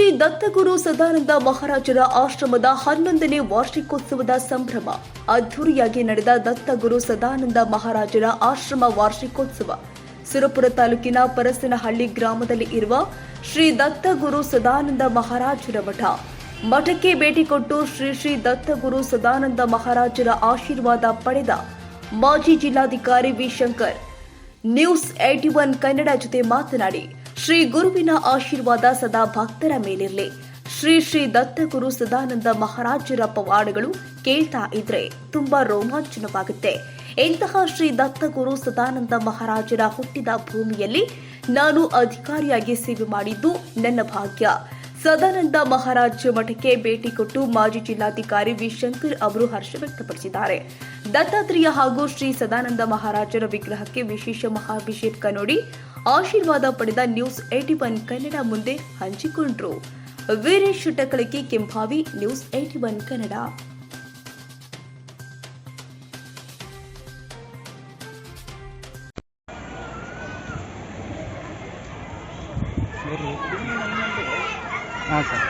ಶ್ರೀ ದತ್ತಗುರು ಸದಾನಂದ ಮಹಾರಾಜರ ಆಶ್ರಮದ ಹನ್ನೊಂದನೇ ವಾರ್ಷಿಕೋತ್ಸವದ ಸಂಭ್ರಮ. ಅದ್ದೂರಿಯಾಗಿ ನಡೆದ ದತ್ತಗುರು ಸದಾನಂದ ಮಹಾರಾಜರ ಆಶ್ರಮ ವಾರ್ಷಿಕೋತ್ಸವ. ಸುರಪುರ ತಾಲೂಕಿನ ಪರಸನಹಳ್ಳಿ ಗ್ರಾಮದಲ್ಲಿ ಇರುವ ಶ್ರೀ ದತ್ತಗುರು ಸದಾನಂದ ಮಹಾರಾಜರ ಮಠ. ಮಠಕ್ಕೆ ಭೇಟಿ ಕೊಟ್ಟು ಶ್ರೀ ಶ್ರೀ ದತ್ತಗುರು ಸದಾನಂದ ಮಹಾರಾಜರ ಆಶೀರ್ವಾದ ಪಡೆದ ಮಾಜಿ ಜಿಲ್ಲಾಧಿಕಾರಿ V. Shankar. News eighty one Kannada ಜೊತೆ ಮಾತನಾಡಿ ಶ್ರೀ ಗುರುವಿನ ಆಶೀರ್ವಾದ ಸದಾ ಭಕ್ತರ ಮೇಲಿರಲಿ. ಶ್ರೀ ಶ್ರೀ ದತ್ತಗುರು ಸದಾನಂದ ಮಹಾರಾಜರ ಪವಾಡಗಳು ಕೇಳ್ತಾ ಇದ್ರೆ ತುಂಬಾ ರೋಮಾಂಚನವಾಗುತ್ತೆ. ಇಂತಹ ಶ್ರೀ ದತ್ತಗುರು ಸದಾನಂದ ಮಹಾರಾಜರ ಹುಟ್ಟಿದ ಭೂಮಿಯಲ್ಲಿ ನಾನು ಅಧಿಕಾರಿಯಾಗಿ ಸೇವೆ ಮಾಡಿದ್ದು ನನ್ನ ಭಾಗ್ಯ. ಸದಾನಂದ ಮಹಾರಾಜ ಮಠಕ್ಕೆ ಭೇಟಿ ಕೊಟ್ಟು ಮಾಜಿ ಜಿಲ್ಲಾಧಿಕಾರಿ ವಿ. ಶಂಕರ್ ಅವರು ಹರ್ಷ ವ್ಯಕ್ತಪಡಿಸಿದ್ದಾರೆ. ದತ್ತಾತ್ರೇಯ ಹಾಗೂ ಶ್ರೀ ಸದಾನಂದ ಮಹಾರಾಜರ ವಿಗ್ರಹಕ್ಕೆ ವಿಶೇಷ ಮಹಾಭಿಷೇಕ ನೋಡಿ ಆಶೀರ್ವಾದ ಪಡೆದ ನ್ಯೂಸ್ ಏಟಿ ಒನ್ ಕನ್ನಡ ಮುಂದೆ ಹಂಚಿಕೊಂಡ್ರು. Veeresh Takalaki Kembhavi news eighty one Kannada. ಹಾಂ ಸರ್.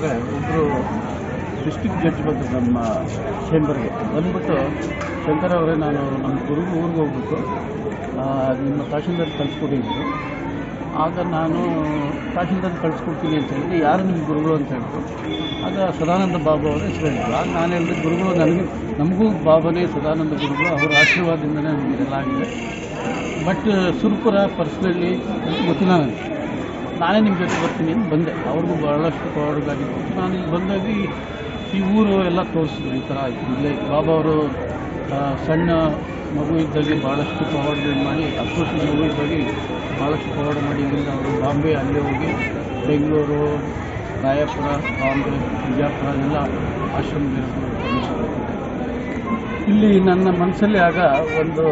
ಅಂದರೆ ಒಬ್ಬರು ಡಿಸ್ಟಿಕ್ ಜಡ್ಜ್ ಬಂದರು ನಮ್ಮ ಚೇಂಬರ್ಗೆ ಬಂದ್ಬಿಟ್ಟು ಶಂಕರ್ ಅವರೇ, ನಾನು ನಮ್ಮ ಗುರುಗೂ ಊರಿಗೆ ಹೋಗ್ಬಿಟ್ಟು ನಿಮ್ಮ ತಹಶೀಲ್ದಾರ್ ಕಳಿಸ್ಕೊಡಿ ಅಂದರು ಆಗ ನಾನು ತಹಶೀಲ್ದಾರ್ ಕಳಿಸ್ಕೊಡ್ತೀನಿ ಅಂತ ಹೇಳಿದ್ರೆ, ಯಾರು ನಿಮ್ಮ ಗುರುಗಳು ಅಂತ ಹೇಳಿದ್ರು. ಆಗ ಸದಾನಂದ ಬಾಬು ಅವರ ಹೆಸರು ಹೇಳಿದ್ರು. ಆಗ ನಾನು ಹೇಳಿದೆ, ಗುರುಗಳು ನನಗೆ, ನಮಗೂ ಬಾಬನೇ ಸದಾನಂದ ಗುರುಗಳು, ಅವರ ಆಶೀರ್ವಾದದಿಂದನೇ ಇದೆಲ್ಲ ಆಗಿದೆ. ಬಟ್ ಸುರ್ಪುರ ಪರ್ಸ್ನಲಿ ಗೊತ್ತಿಲ್ಲ ನನಗೆ. ನಾನೇ ನಿಮ್ಮ ಜೊತೆ ಬರ್ತೀನಿ ಅಂತ ಬಂದೆ. ಅವ್ರಿಗೂ ಬಹಳಷ್ಟು ಕೊಡೋದಾಗಿತ್ತು ನಾನು ಇಲ್ಲಿ ಬಂದಾಗಿ ಈ ಊರು ಎಲ್ಲ ತೋರಿಸಿದ್ರು. ಈ ಥರ ಇಲ್ಲೇ ಬಾಬಾ ಅವರು ಸಣ್ಣ ಮಗು ಇದ್ದಾಗೆ ಭಾಳಷ್ಟು ಫಾರ್ವರ್ಡ್ ಮಾಡಿ ಹತ್ತು ವರ್ಷದ ಮಗು ಇದ್ದಾಗೆ ಭಾಳಷ್ಟು ಫಾರ್ವರ್ಡ್ ಮಾಡಿ ಇಲ್ಲಿಂದ ಅವರು ಬಾಂಬೆ ಅಲ್ಲೇ ಹೋಗಿ ಬೆಂಗಳೂರು, ರಾಯಪುರ, ಬಾಂಬೆ, ಬಿಜಾಪುರ ಎಲ್ಲ ಆಶ್ರಮದಲ್ಲಿ ಇಲ್ಲಿ ನನ್ನ ಮನಸ್ಸಲ್ಲಿ ಆಗ ಒಂದು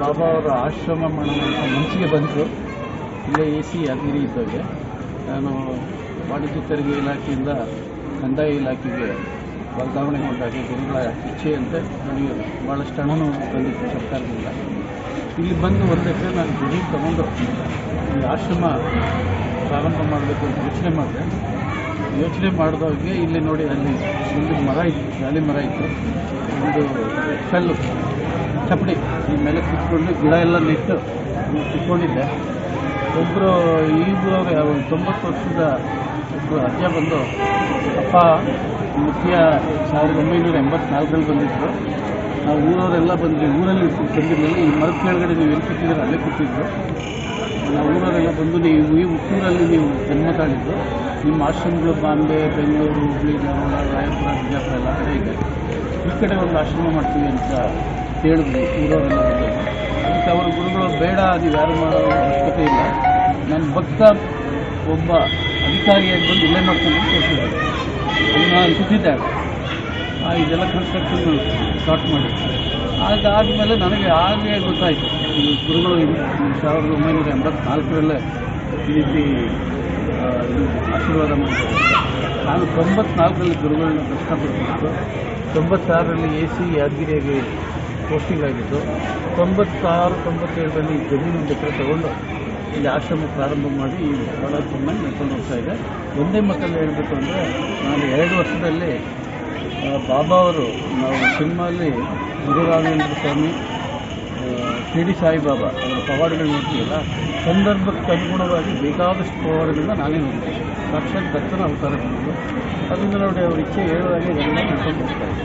ಬಾಬಾ ಅವರ ಆಶ್ರಮ ಅಂತ ಮನಸ್ಸಿಗೆ ಬಂತು. ಇಲ್ಲೇ ಎ ಸಿ ಅಗ್ನಿ ಇದ್ದಾಗೆ ನಾನು ವಾಣಿಜ್ಯ ತೆರಿಗೆ ಇಲಾಖೆಯಿಂದ ಕಂದಾಯ ಇಲಾಖೆಗೆ ವರ್ಗಾವಣೆ ಹೊಂದಾಗಿ ಗುರುಗಳ ಇಚ್ಛೆಯಂತೆ ನನಗೆ ಭಾಳಷ್ಟು ಹಣನೂ ಬಂದಿತ್ತು ಸರ್ಕಾರದಿಂದ. ಇಲ್ಲಿ ಬಂದು ಒಂದಕ್ಕೆ ನಾನು ಜಮೀನು ತಗೊಂಡು ಈ ಆಶ್ರಮ ಪ್ರಾರಂಭ ಮಾಡಬೇಕು ಅಂತ ಯೋಚನೆ ಮಾಡಿದೆ. ಯೋಚನೆ ಮಾಡಿದಾಗೆ ಇಲ್ಲಿ ನೋಡಿ ಅಲ್ಲಿ ಒಂದು ಮರ ಇತ್ತು ಜಾಲಿ ಮರ ಇತ್ತು. ಒಂದು ಕಲ್ಲು, ಚಪ್ಪಡಿ ಈ ಮೇಲೆ ಕುತ್ಕೊಂಡು ಗಿಡ ಎಲ್ಲ ನೆಟ್ಟು ಕುತ್ಕೊಂಡಿದ್ದೆ. ಒಬ್ಬರು ಈಗ ಒಂದು ತೊಂಬತ್ತು ವರ್ಷದ ಅಜ್ಜ ಬಂದು, ಅಪ್ಪ, ಮುಖ್ಯ ಸಾವಿರದ ಒಂಬೈನೂರ ಎಂಬತ್ನಾಲ್ಕರಲ್ಲಿ ಬಂದಿದ್ದರು ನಾವು ಊರವರೆಲ್ಲ ಬಂದ್ವಿ, ಊರಲ್ಲಿ ಬಂದಿರಲಿಲ್ಲ ಈ ಮರದ ಕೆಳಗಡೆ ನೀವು ಎಲ್ಲಿ ಕೂತಿದ್ರೆ ಅಲ್ಲೇ ಕೂತಿದ್ರು ನಾವು ಊರವರೆಲ್ಲ ಬಂದು ನೀವು ಈ ಹುಟ್ಟೂರಲ್ಲಿ ನೀವು ಜನ್ಮ ತಾಳಿದ್ದು. ನಿಮ್ಮ ಆಶ್ರಮಗಳು ಬಾಂಬೆ, ಬೆಂಗಳೂರು, ಹುಬ್ಳಿ, ಧಾರವಾಡ, ರಾಯಪುರ ಬಿಜಾಪುರ ಎಲ್ಲ ಕಡೆ ಇದೆ. ಈ ಕಡೆ ಒಂದು ಆಶ್ರಮ ಮಾಡ್ತೀವಿ ಅಂತ ಹೇಳಿದ್ವಿ ಊರವರೆಲ್ಲ ಬಂದು. ಅದಕ್ಕೆ ಅವರು ಗುರುಗಳು ಬೇಡ ಅದು ಯಾರು ಮಾಡೋ ಅವಶ್ಯಕತೆ ಇಲ್ಲ. ನನ್ನ ಭಕ್ತ ಒಬ್ಬ ಅಧಿಕಾರಿಯಾಗಿ ಬಂದು ಇಲ್ಲೇ ಮಾಡ್ಕೊಂಡು ತೋರಿಸಿದ್ದಾರೆ ಅದು ನಾನು ಕೂತಿದ್ದೆ ಆ, ಇದೆಲ್ಲ ಕನ್ಸ್ಟ್ರಕ್ಷನ್ ಸ್ಟಾರ್ಟ್ ಮಾಡಿ ಅದಾದಮೇಲೆ ನನಗೆ ಆಗಲೇ ಗೊತ್ತಾಯಿತು. ಈ ಗುರುಗಳು ಸಾವಿರದ ಒಂಬೈನೂರ ಎಂಬತ್ನಾಲ್ಕರಲ್ಲೇ ಈ ರೀತಿ ಆಶೀರ್ವಾದ ಮಾಡಿದ್ದಾರೆ. ನಾನು ತೊಂಬತ್ನಾಲ್ಕರಲ್ಲಿ ಗುರುಗಳನ್ನ ಪಡ್ತಿದ್ದು ತೊಂಬತ್ತಾರರಲ್ಲಿ ಎ ಸಿ ಯಾದಗಿರಿಯಾಗಿ ಪೋಸ್ಟಿಂಗ್ ಆಗಿದ್ದು ತೊಂಬತ್ತಾರು, ತೊಂಬತ್ತೇಳರಲ್ಲಿ ಜಮೀನು ಎಕರೆ ತಗೊಂಡು ಇಲ್ಲಿ ಆಶ್ರಮ ಪ್ರಾರಂಭ ಮಾಡಿ ಈ ಚೆನ್ನಾಗಿ ನಡ್ಕೊಂಡು ಹೋಗ್ತಾ ಇದೆ. ಒಂದೇ ಮಕ್ಕಳು ಹೇಳಬೇಕು ಅಂದರೆ, ನಾನು ಎರಡು ವರ್ಷದಲ್ಲಿ ಬಾಬಾ ಅವರು, ನಾವು ಸಿನಿಮಾದಲ್ಲಿ ಗುರು ರಾಘವೇಂದ್ರ ಸ್ವಾಮಿ ಶಿರಡಿ ಸಾಯಿಬಾಬಾ ಅವರ ಪವಾಡಗಳು ನೋಡ್ತೀವಲ್ಲ, ಸಂದರ್ಭಕ್ಕೆ ಅನುಗುಣವಾಗಿ ಬೇಕಾದಷ್ಟು ಪವಾಡಗಳನ್ನ ನಾನೇ ನೋಡ್ತೀನಿ ಸಾಕ್ಷಾತ್ ದರ್ಶನ ಅವತಾರ ಅದರಿಂದ ನೋಡಿ ಅವ್ರ ಇಚ್ಛೆ ಹೇಳುವಾಗೆ ನಡ್ಕೊಂಡು ಹೋಗ್ತಾ ಇದೆ.